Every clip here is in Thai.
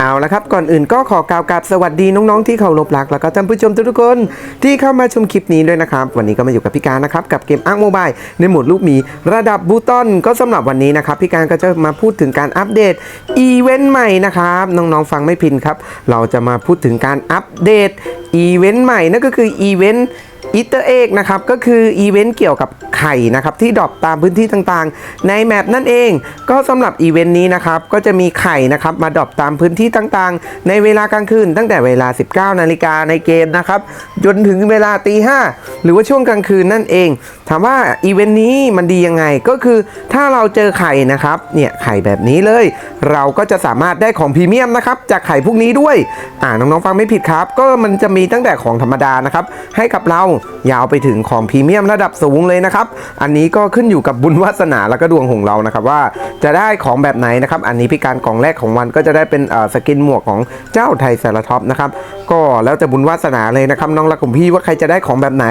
เอาละครับก่อนอื่นก็ขอกล่าวกับสวัสดีน้องๆที่เคารพรัก แล้วก็ท่านผู้ชมทุกๆคนที่เข้ามาชมคลิปนี้ด้วยนะครับ วันนี้ก็มาอยู่กับพี่การนะครับ กับเกมอาร์คโมบายในหมวดลูกหมีระดับบูตอนก็สำหรับวันนี้นะครับ พี่การก็จะมาพูดถึงการอัปเดตอีเวนต์ใหม่นะครับน้องๆฟังไม่ผิดครับ เราจะมาพูดถึงการอัปเดตอีเวนต์ใหม่นั่นก็คืออีเวนต์อีเตอร์เอกนะครับก็คืออีเวนต์เกี่ยวกับ ไข่นะครับที่ดรอปตามพื้นที่ต่างๆ ในแมปนั่นเอง ก็สำหรับอีเวนต์นี้นะครับก็จะมีไข่นะครับมาดรอปตามพื้นที่ต่างๆ ในเวลากลางคืนตั้งแต่เวลา 19 นาฬิกาในเกมนะครับจนถึงเวลาตีห้าหรือว่าช่วงกลางคืนนั่นเอง ถามว่าอีเวนต์นี้มันดียังไงก็คือถ้าเราเจอไข่นะครับเนี่ยไข่แบบนี้เลย เราก็จะสามารถได้ของพรีเมียมนะครับจากไข่พวกนี้ด้วยอ่าน้องๆฟังไม่ผิดครับ ก็มันจะมีตั้งแต่ของธรรมดานะครับให้กับเรายาวไปถึงของพรีเมียมระดับสูงเลยนะครับอันนี้ก็ขึ้นอยู่กับบุญวาสนาและก็ดวงของเรานะครับว่าจะได้ของแบบไหนนะครับ อันนี้พิการกล่องแรกของวันก็จะได้เป็นสกินหมวกของเจ้าไทยสารท็อปนะครับก็แล้วแต่บุญวาสนาเลยนะครับน้องรักของพี่ว่าใครจะได้ของแบบไหน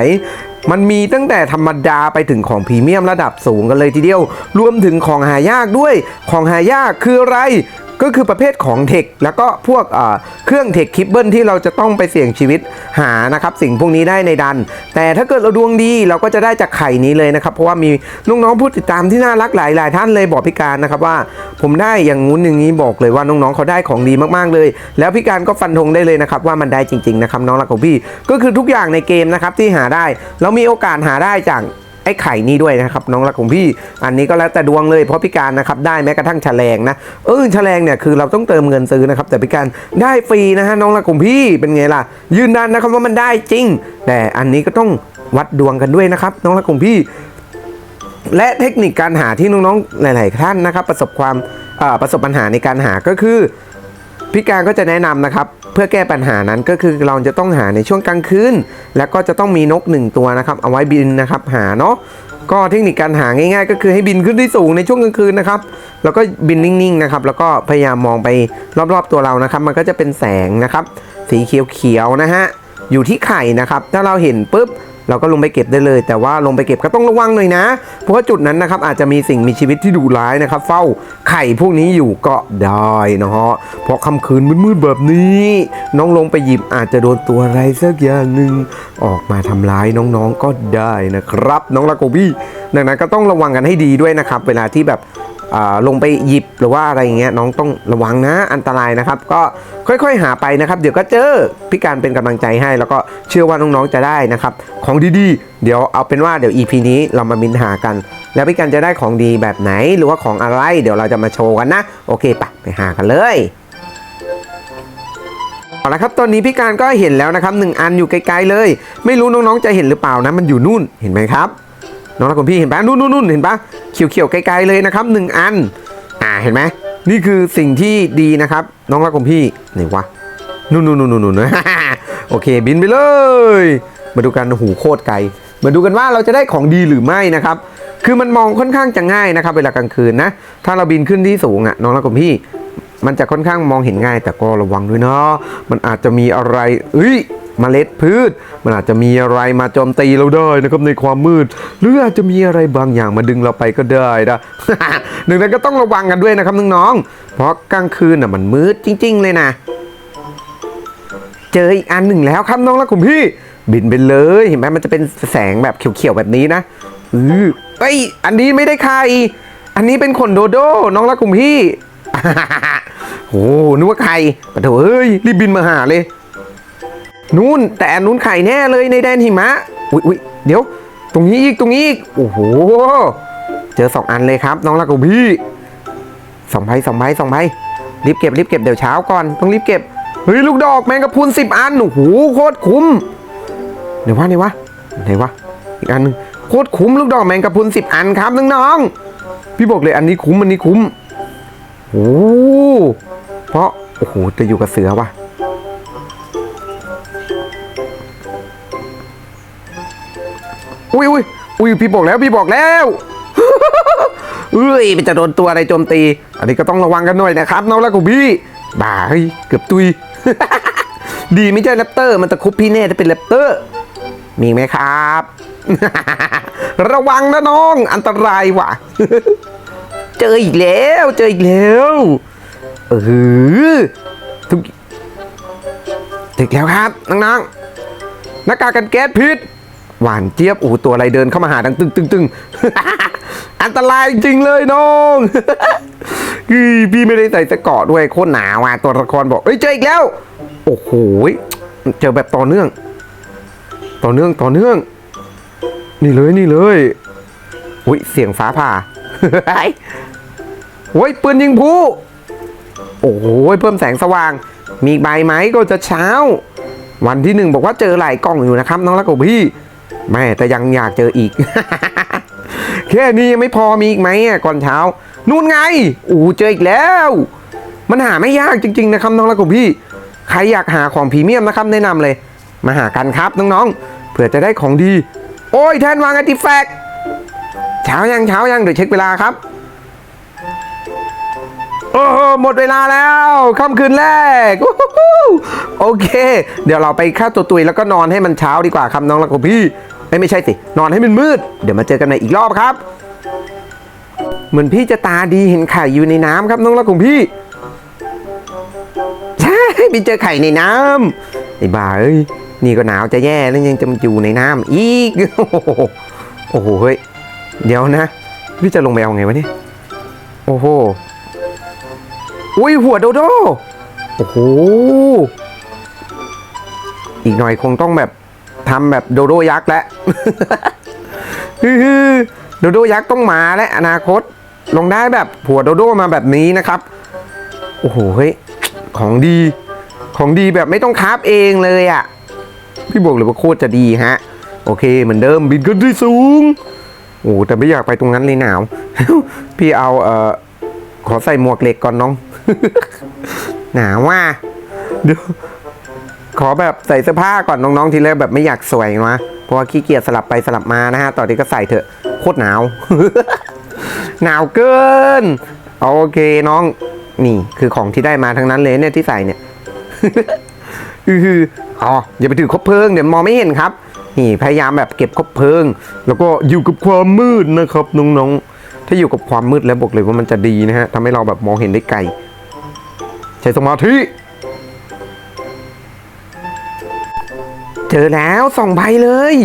มันมีตั้งแต่ธรรมดาไปถึงของพรีเมียมระดับสูงกันเลยทีเดียว รวมถึงของหายากด้วย ของหายากคืออะไร ก็คือประเภทของเทคแล้วก็พวกเครื่องเทคคิปเบิลที่เราจะต้องไปเสี่ยงชีวิตหานะครับสิ่งพวกนี้ได้ในดัน แต่ถ้าเกิดเราดวงดีเราก็จะได้จากไข่นี้เลยนะครับ เพราะว่ามีน้องผู้ติดตามที่น่ารักหลายหลายท่านเลยบอกพิการนะครับว่า ผมได้อย่างงู้นอย่างนี้บอกเลยว่าน้องๆเขาได้ของดีมากๆเลย แล้วพิการก็ฟันธงได้เลยนะครับว่ามันได้จริงๆนะครับน้องรักของพี่ก็คือทุกอย่างในเกมนะครับที่หาได้ เรามีโอกาสหาได้จาก ไอ้ไข่นี่ด้วยนะครับน้องรักของพี่อันนี้ก็แล้วแต่ดวงเลยเพราะพิการนะครับได้แม้กระทั่งแฉลงนะเออแฉลงเนี่ยคือเราต้องเติมเงินซื้อนะครับแต่พิการได้ฟรีนะฮะน้องรักของพี่เป็นไงล่ะ ยืนยันนะครับว่ามันได้จริง แต่อันนี้ก็ต้องวัดดวงกันด้วยนะครับน้องรักของพี่และเทคนิคการหาที่น้องๆ หลาย ๆ ท่านนะครับ ประสบความประสบปัญหาในการหาก็คือ พี่การก็จะแนะนำนะครับ พื่อแก้ปัญหานั้นก็คือเราจะต้องหาในช่วงกลางคืนแล้วก็จะต้องมีนกหนึ่งตัวนะครับ เอาไว้บินนะครับหาเนาะก็เทคนิคการหาง่ายๆ ก็คือให้บินขึ้นที่สูงในช่วงกลางคืนนะครับ แล้วก็บินนิ่งๆนะครับ แล้วก็พยายามมองไปรอบๆตัวเรานะครับ มันก็จะเป็นแสงนะครับ สีเขียวๆนะฮะอยู่ที่ไข่นะครับ ถ้าเราเห็นปุ๊บ เราก็ลงไปเก็บได้เลย แต่ว่าลงไปเก็บก็ต้องระวังหน่อยนะ เพราะว่าจุดนั้นนะครับอาจจะมีสิ่งมีชีวิตที่ดุร้ายนะครับ เฝ้าไข่พวกนี้อยู่ก็ได้นะฮะเพราะค่ำคืนมืดๆแบบนี้ น้องลงไปหยิบอาจจะโดนตัวอะไรสักอย่างหนึ่งออกมาทำร้ายน้องๆก็ได้นะครับ น้องลาโกบี้ดังนั้นก็ต้องระวังกันให้ดีด้วยนะครับ เวลาที่แบบ ลงไปหยิบหรือว่าอะไรอย่างเงี้ยน้องต้องระวังนะอันตรายนะครับ ก็ค่อยๆหาไปนะครับ เดี๋ยวก็เจอพี่การเป็นกำลังใจให้ แล้วก็เชื่อว่าน้องๆจะได้นะครับ ของดีๆ เดี๋ยวเอาเป็นว่าเดี๋ยว EP นี้เรามาบินหากัน แล้วพี่การจะได้ของดีแบบไหนหรือว่าของอะไร เดี๋ยวเราจะมาโชว์กันนะ โอเคปะไปหากันเลยเอาละครับตอนนี้พี่การก็เห็นแล้วนะครับหนึ่งอันอยู่ไกลๆเลย ไม่รู้น้องๆจะเห็นหรือเปล่านะมันอยู่นู่นเห็นไหมครับ น้องรักของพี่เห็นปะนู่นนู่นเห็นปะเขียวๆไกลๆเลยนะครับหนึ่งอัน อ่าเห็นไหมนี่คือสิ่งที่ดีนะครับ น้องรักของพี่ไหนวะนู่นนู่นนู่นนู่นโอเคบินไปเลย มาดูกันหูโคตรไกลมาดูกันว่าเราจะได้ของดีหรือไม่นะครับ คือมันมองค่อนข้างจะง่ายนะครับ เวลากลางคืนนะ ถ้าเราบินขึ้นที่สูงอะน้องรักของพี่ มันจะค่อนข้างมองเห็นง่าย แต่ก็ระวังด้วยเนาะมันอาจจะมีอะไรเอ้ย เมล็ดพืช มันอาจจะมีอะไรมาโจมตีเราได้นะครับในความมืด หรืออาจจะมีอะไรบางอย่างมาดึงเราไปก็ได้นะดังนั้นก็ต้องระวังกันด้วยนะครับน้องๆเพราะกลางคืนน่ะมันมืดจริง ๆ เลยนะ เจออีกอันหนึ่งแล้วครับน้องรักของพี่ บินไปเลยเห็นไหมมันจะเป็นแสงแบบเขียวๆแบบนี้นะอือเอ้ยอันนี้ไม่ได้ใครอันนี้เป็นขนโดโดน้องรักของพี่โอ้นึกว่าใครปะโถเอ้ยรีบบินมาหาเลย นู่นแต่อันนู้นไข่แน่เลยในแดนหิมะ อุ๊ยอุ๊ยเดี๋ยว ตรงนี้อีกตรงนี้อีก โอ้โห เจอสองอันเลยครับ น้องรักของพี่สองใบสองใบสองใบรีบเก็บรีบเก็บเดี๋ยวเช้าก่อนต้องรีบเก็บเฮ้ยลูกดอกแมงกะพรุนสิบอันโอ้โหโคตรคุ้มเดี๋ยวว่าไหนวะไหนวะอีกอันนึงโคตรคุ้มลูกดอกแมงกะพรุนสิบอันครับน้องๆพี่บอกเลยอันนี้คุ้มอันนี้คุ้มโอ้เพราะโอ้โหจะอยู่กับเสือว่ะ อุ้ยอุ้ยอุ้ยพี่บอกแล้วพี่บอกแล้วเอ้ยมันจะโดนตัวอะไรโจมตี อันนี้ก็ต้องระวังกันหน่อยนะครับน้องรักของพี่บ้าเฮ้ยเกือบตุย ดีไม่ใช่แรปเตอร์ มันตะคุบพี่แน่ถ้าเป็นแรปเตอร์ มีไหมครับ ระวังนะน้องอันตรายว่ะ เจออีกแล้ว เจออีกแล้วเออทุกถึงแล้วครับน้องๆหน้ากากกันแก๊สพิษ หวานเจี๊ยบโอ้ตัวอะไรเดินเข้ามาหาดังตึงตึงตึงอันตรายจริงเลยน้องคือพี่ไม่ได้ใส่สเกาะด้วยโคตรหนาวอะตัวละครบอกเอ้ยเจออีกแล้ว โอ้โหเจอแบบต่อเนื่อง ต่อเนื่องต่อเนื่อง นี่เลยนี่เลยอุ้ยเสียงฟ้าผ่าโอ้ยปืนยิงผู้โอ้โหเพิ่มแสงสว่าง มีใบไหมก็จะเช้า วันที่หนึ่งบอกว่าเจอหลายกล่องอยู่นะครับน้องรักกับพี่ แม่แต่ยังอยากเจออีก แค่นี้ยังไม่พอมีอีกไหมก่อนเช้า นู่นไงอู้เจออีกแล้ว มันหาไม่ยากจริง ๆ นะครับน้องรักกับพี่ ใครอยากหาของพรีเมียมนะครับแนะนำเลย มาหากันครับน้องๆเผื่อจะได้ของดี โอ้ยแทนวางอติแฟกเช้ายังเช้ายังเดี๋ยวเช็คเวลาครับโอ้โหหมดเวลาแล้วค่ำคืนแรกวู้ฮู้โอเค เดี๋ยวเราไปฆ่าตัวตุยแล้วก็นอนให้มันเช้าดีกว่าครับน้องรักของพี่ เอ้ยไม่ใช่สิ นอนให้มันมืด เดี๋ยวมาเจอกันในอีกรอบครับ เหมือนพี่จะตาดีเห็นไข่อยู่ในน้ำครับน้องรักของพี่ ใช่ไปเจอไข่ในน้ำไอ้บ้าเอ้ยนี่ก็หนาวจะแย่แล้วยังจะมาอยู่ในน้ำอีก โอ้โหเฮ้ยเดี๋ยวนะ พี่จะลงไปเอาไงวะเนี่ยโอ้โหอุ้ยหัวโดโดโอ้โหอีกหน่อยคงต้องแบบ ทำแบบโดโดยักษ์แล้วโดโดยักษ์ต้องมาและอนาคต ลงได้แบบหัวโดโดมาแบบนี้นะครับ โอ้โหเฮ้ยของดี ของดีแบบไม่ต้องคราฟเองเลยอะ่ะ พี่บอกเลยว่าโคตรจะดีฮะ โอเคเหมือนเดิมบินขึ้นที่สูงโอ้แต่ไม่อยากไปตรงนั้นเลยหนาว พี่เอาเอ่อขอใส่หมวกเหล็กก่อนน้อง หนาวว่าเดี๋ยว ขอแบบใส่เสื้อผ้าก่อนน้องๆทีแรกแบบไม่อยากสวยนะเพราะว่าขี้เกียจสลับไปสลับมานะฮะตอนนี้ก็ใส่เถอะโคตรหนาว หนาวเกิน โอเคน้อง นี่คือของที่ได้มาทั้งนั้นเลยเนี่ยที่ใส่เนี่ยอืออ๋ออย่าไปถือคบเพลิงเดี๋ยวมองไม่เห็นครับ นี่พยายามแบบเก็บคบเพลิง แล้วก็อยู่กับความมืดนะครับน้องๆถ้าอยู่กับความมืดแล้วบอกเลยว่ามันจะดีนะฮะทำให้เราแบบมองเห็นได้ไกลใช้สมาธิ เจอแล้วสองใบเลย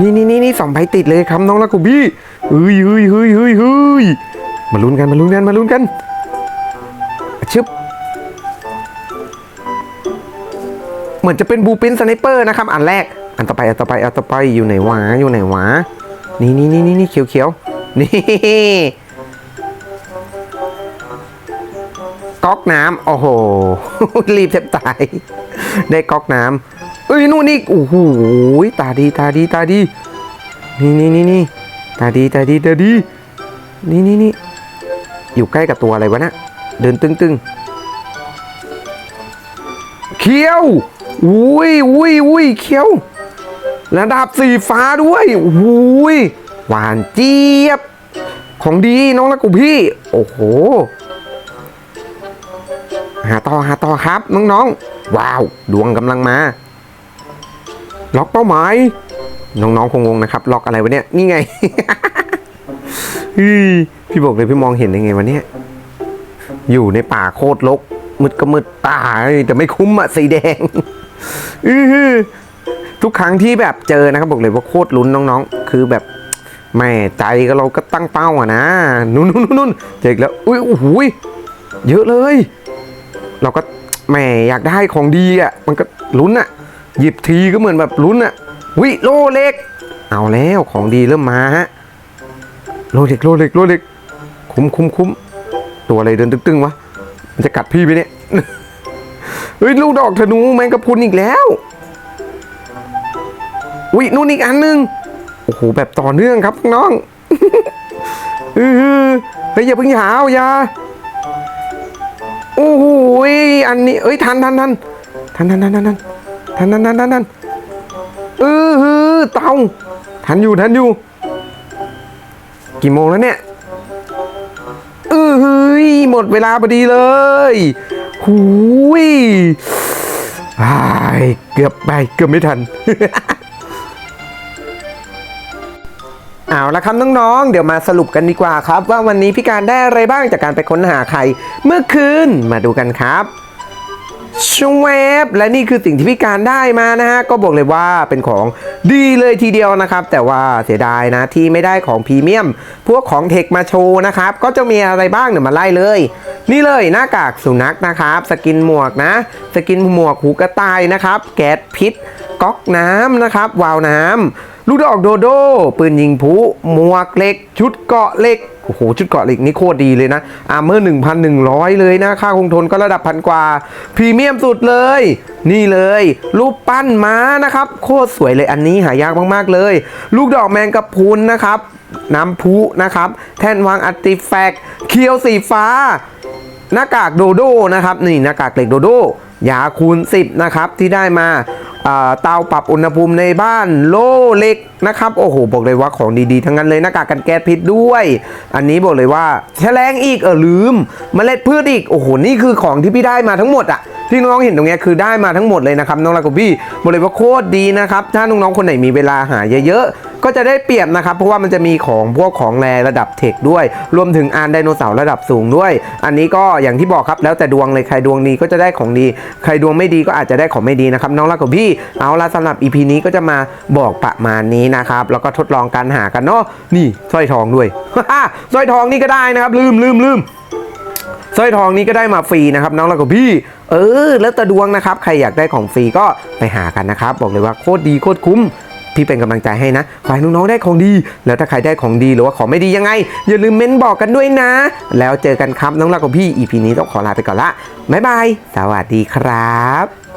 นี่นี่นี่นี่สองใบติดเลยครับน้องลักกูบี้เฮ้ยเฮ้ยเฮ้ยเฮ้ยเฮ้ยมาลุ้นกันมาลุ้นกันมาลุ้นกันชึบเหมือนจะเป็นบูปินสไนเปอร์นะครับอันแรกอันต่อไปอันต่อไปอันต่อไปอยู่ไหนวะอยู่ไหนวะนี่นี่นี่นี่นี่เขียวเขียวนี่ก๊อกน้ำโอ้โหรีบแทบตายได้ก๊อกน้ำ เอ้ยนู่นนี่โอ้โหตาดีตาดีตาดี นี่นี่นี่นี่ตาดีตาดีตาดี นี่นี่นี่อยู่ใกล้กับตัวอะไรวะนะเดินตึงตึงเขียวอุ้ยอุ้ยอุ้ยเขียว ระดับสีฟ้าด้วยอุ้ยหวานเจี๊ยบ ของดีน้องละกูพี่ โอ้โห หาต่อหาต่อครับน้องๆว้าว ดวงกำลังมา ล็อกเป้าหมาย น้องๆคงงงนะครับ ล็อกอะไรวะเนี่ย นี่ไงพี่บอกเลยพี่มองเห็นยังไงวะเนี่ย อยู่ในป่าโคตรลก มืดก็มืดตายแต่ไม่คุ้มอะสีแดงอือทุกครั้งที่แบบเจอนะครับบอกเลยว่าโคตรลุ้นน้องๆ คือแบบแม่ใจก็เราก็ตั้งเป้าอะนะนู่นนู่นเจอกแล้วอุ้ยโอ้โหเยอะเลย เราก็แหมอยากได้ของดีอะมันก็ลุ้นอะ หยิบทีก็เหมือนแบบลุ้นอะวิโลเล็ก เอาแล้วของดีเริ่มมาฮะโลเล็กโลเล็กโลเล็กคุ้มคุ้มคุ้มตัวอะไรเดินตึงๆวะมันจะกัดพี่ไปเนี่ยเฮ้ยลูกดอกธนูแมงกะพรุนอีกแล้วอุ้ยนู่นอีกอันหนึงโอ้โหแบบต่อเนื่องครับน้องเฮ้ยอย่าเพิ่งหาวอย่าโอ้โหอันนี้เอ้ยทันทันทันทันทันทันทัน ทันทันทันทันทันทันเออฮือเตาทันอยู่ทันอยู่ กี่โมงแล้วเนี่ยเออเฮ้ยหมดเวลาพอดีเลยหูยายเกือบไปเกือบไม่ทันเอาละครับน้องๆ เดี๋ยวมาสรุปกันดีกว่าครับ ว่าวันนี้พี่การได้อะไรบ้างจากการไปค้นหาไข่เมื่อคืนมาดูกันครับ ชวบและนี่คือสิ่งที่พี่การได้มานะฮะ ก็บอกเลยว่าเป็นของดีเลยทีเดียวนะครับ แต่ว่าเสียดายนะที่ไม่ได้ของพรีเมียม พวกของเทคมาโชว์นะครับ ก็จะมีอะไรบ้างเดี๋ยวมาไล่เลย นี่เลยหน้ากากสุนัขนะครับ สกินหมวกนะ สกินหมวกหูกระต่ายนะครับ แก๊สพิษก๊อกน้ำนะครับ วาวน้ำลูกดอกโดโด ปืนยิงผุหมวกเหล็ก ชุดเกาะเหล็ก โอ้โห ชุดเกาะเหล็กนี่โคตรดีเลยนะอาร์เมอร์1,100 เลยนะ ค่าคงทนก็ระดับพันกว่า พรีเมียมสุดเลย นี่เลย รูปปั้นม้านะครับ โคตรสวยเลยอันนี้หายากมากๆเลย ลูกดอกแมงกะพรุนนะครับ น้ำพุนะครับ แท่นวางอัติแฟกเคียวสีฟ้า หน้ากากโดโดนะครับ นี่หน้ากากเหล็กโดโดยาคูณ 10 นะครับ ที่ได้มา เตาปรับอุณหภูมิในบ้านโลเล็กนะครับ โอ้โห บอกเลยว่าของดีๆ ทั้งนั้นเลยหน้ากากกันแก๊สพิษด้วย อันนี้บอกเลยว่าแฉลงอีกเออลืมเมล็ดพืชอีก โอ้โห นี่คือของที่พี่ได้มาทั้งหมดอะ ที่น้องๆเห็นตรงนี้คือได้มาทั้งหมดเลยนะครับน้องลากับพี่บอกเลยว่าโคตรดีนะครับถ้าน้องๆคนไหนมีเวลาหาเยอะๆก็จะได้เปรียบนะครับเพราะว่ามันจะมีของพวกของแรระดับเทคด้วย รวมถึงอานไดโนเสาร์ระดับสูงด้วย อันนี้ก็อย่างที่บอกครับแล้วแต่ดวงเลยใครดวงดีก็จะได้ของดี ใครดวงไม่ดีก็อาจจะได้ของไม่ดีนะครับน้องรักกับพี่เอาละสำหรับ EP นี้ก็จะมาบอกประมาณนี้นะครับแล้วก็ทดลองการหากันเนาะนี่สร้อยทองด้วยสร้อยทองนี่ก็ได้นะครับลืมลืมลืม สร้อยทองนี้ก็ได้มาฟรีนะครับน้องแล้วก็พี่ เออ แล้วตะดวงนะครับ ใครอยากได้ของฟรีก็ไปหากันนะครับ บอกเลยว่าโคตรดีโคตรคุ้มพี่เป็นกำลังใจให้นะ ขอให้น้องๆได้ของดี แล้วถ้าใครได้ของดีหรือว่าของไม่ดียังไง อย่าลืมเม้นบอกกันด้วยนะ แล้วเจอกันครับน้องรักกับพี่ EP นี้ต้องขอลาไปก่อนละบ๊ายบาย สวัสดีครับ